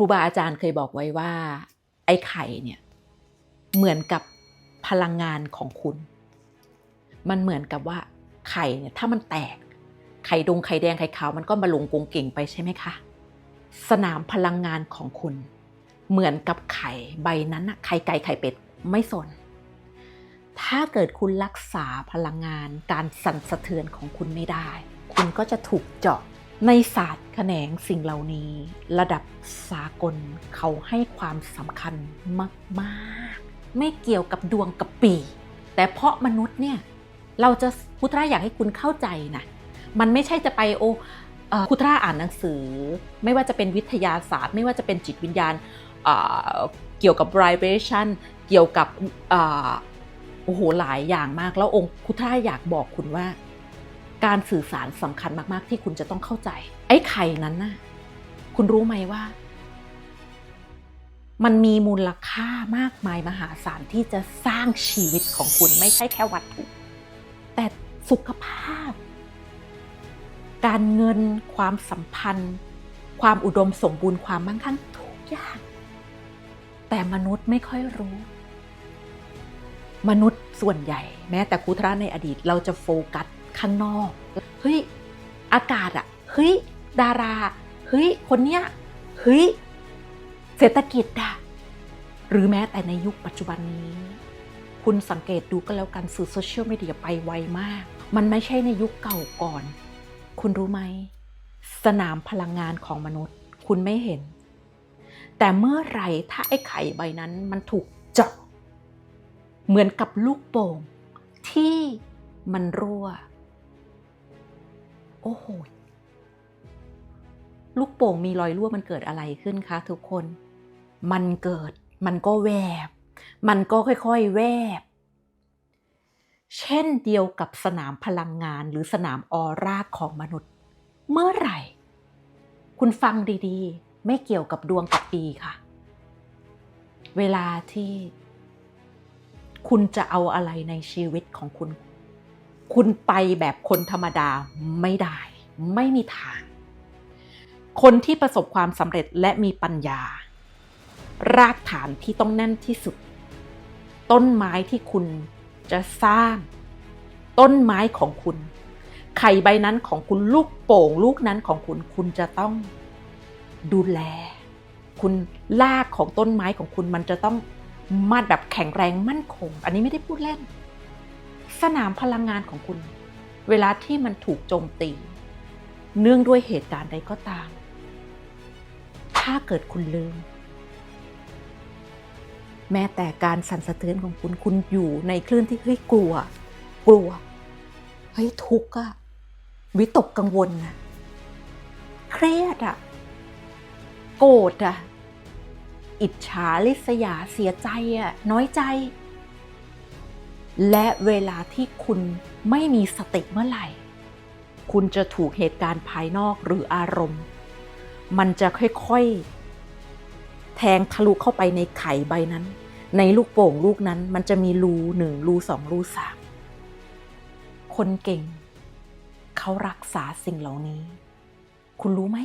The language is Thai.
รูบาอาจารย์เคยบอกไว้ว่า ไอ้ไข่เนี่ยเหมือนกับพลังงานของคุณ มันเหมือนกับว่าไข่เนี่ยถ้ามันแตก ไข่ดงไข่แดงไข่ขาวมันก็มาลงกงเก่งไปใช่ไหมคะ สนามพลังงานของคุณ เหมือนกับไข่ใบนั้นอะไข่ไก่ไข่เป็ดไม่สน ถ้าเกิดคุณรักษาพลังงานการสั่นสะเทือนของคุณไม่ได้ คุณก็จะถูกเจาะ ในศาสตร์แขนงสิ่งเหล่านี้ ระดับสากลเขาให้ความสำคัญมากๆ ไม่เกี่ยวกับดวงกับปี แต่เพราะมนุษย์เนี่ย เราจะพุทธะอยากให้คุณเข้าใจนะมันไม่ใช่จะไปโอเอ่อพุทธะอ่านหนังสือ ไม่ว่าจะเป็นวิทยาศาสตร์ ไม่ว่าจะเป็นจิตวิญญาณเกี่ยวกับ vibration เกี่ยวกับอโอ้โหหลายอย่างมาก แล้วองค์พุทธะอยากบอกคุณว่า การสื่อสารสำคัญมาก ๆ ที่คุณจะต้องเข้าใจ ไอ้ไข่นั้นน่ะคุณรู้ไหมว่า มันมีมูลค่ามากมายมหาศาลที่จะสร้างชีวิตของคุณไม่ใช่แค่วัตถุแต่สุขภาพ การเงินความสัมพันธ์ ความอุดมสมบูรณ์ความมั่งคั่งทุกอย่าง แต่มนุษย์ไม่ค่อยรู้ มนุษย์ส่วนใหญ่ แม้แต่คุทระในอดีตเราจะโฟกัส ข้างนอก เฮ้ย อากาศอะเฮ้ย ดารา เฮ้ย คนเนี้ย เฮ้ย เศรษฐกิจอะหรือแม้แต่ในยุคปัจจุบันนี้ คุณสังเกตดูก็แล้วกันสื่อโซเชียลมีเดียไปไวมาก มันไม่ใช่ในยุคเก่าก่อน คุณรู้ไหม สนามพลังงานของมนุษย์ คุณไม่เห็น แต่เมื่อไรถ้าไอ้ไข่ใบนั้นมันถูกเจาะเหมือนกับลูกโป่งที่มันรั่ว โอ้โห ลูกโป่งมีรอยรั่วมันเกิดอะไรขึ้นคะทุกคน มันเกิด มันก็แวบ มันก็ค่อยๆ แวบ เช่นเดียวกับสนามพลังงานหรือสนามออร่าของมนุษย์ เมื่อไหร่ คุณฟังดีๆ ไม่เกี่ยวกับดวงกับปีค่ะ เวลาที่คุณจะเอาอะไรในชีวิตของคุณ คุณไปแบบคนธรรมดาไม่ได้ ไม่มีทาง คนที่ประสบความสำเร็จและมีปัญญา รากฐานที่ต้องแน่นที่สุด ต้นไม้ที่คุณจะสร้าง ต้นไม้ของคุณ ไข่ใบนั้นของคุณลูกโป่งลูกนั้นของคุณคุณจะต้องดูแล คุณรากของต้นไม้ของคุณมันจะต้องมัดแบบแข็งแรงมั่นคง อันนี้ไม่ได้พูดเล่น สนามพลังงานของคุณ เวลาที่มันถูกโจมตี เนื่องด้วยเหตุการณ์ใดก็ตาม ถ้าเกิดคุณลืม แม้แต่การสั่นสะเทือนของคุณคุณอยู่ในคลื่นที่เฮ้ยกลัว กลัวเฮ้ยทุกข์อะวิตกกังวลอะเครียดอะโกรธอะอิจฉาริษยาเสียใจอะน้อยใจ และเวลาที่คุณไม่มีสติเมื่อไหร่ คุณจะถูกเหตุการณ์ภายนอกหรืออารมณ์ มันจะค่อยๆ แทงทะลุเข้าไปในไข่ใบนั้น ในลูกโป่งลูกนั้นมันจะมีรูหนึ่งรูสองรูสามคนเก่ง เขารักษาสิ่งเหล่านี้ คุณรู้ไหม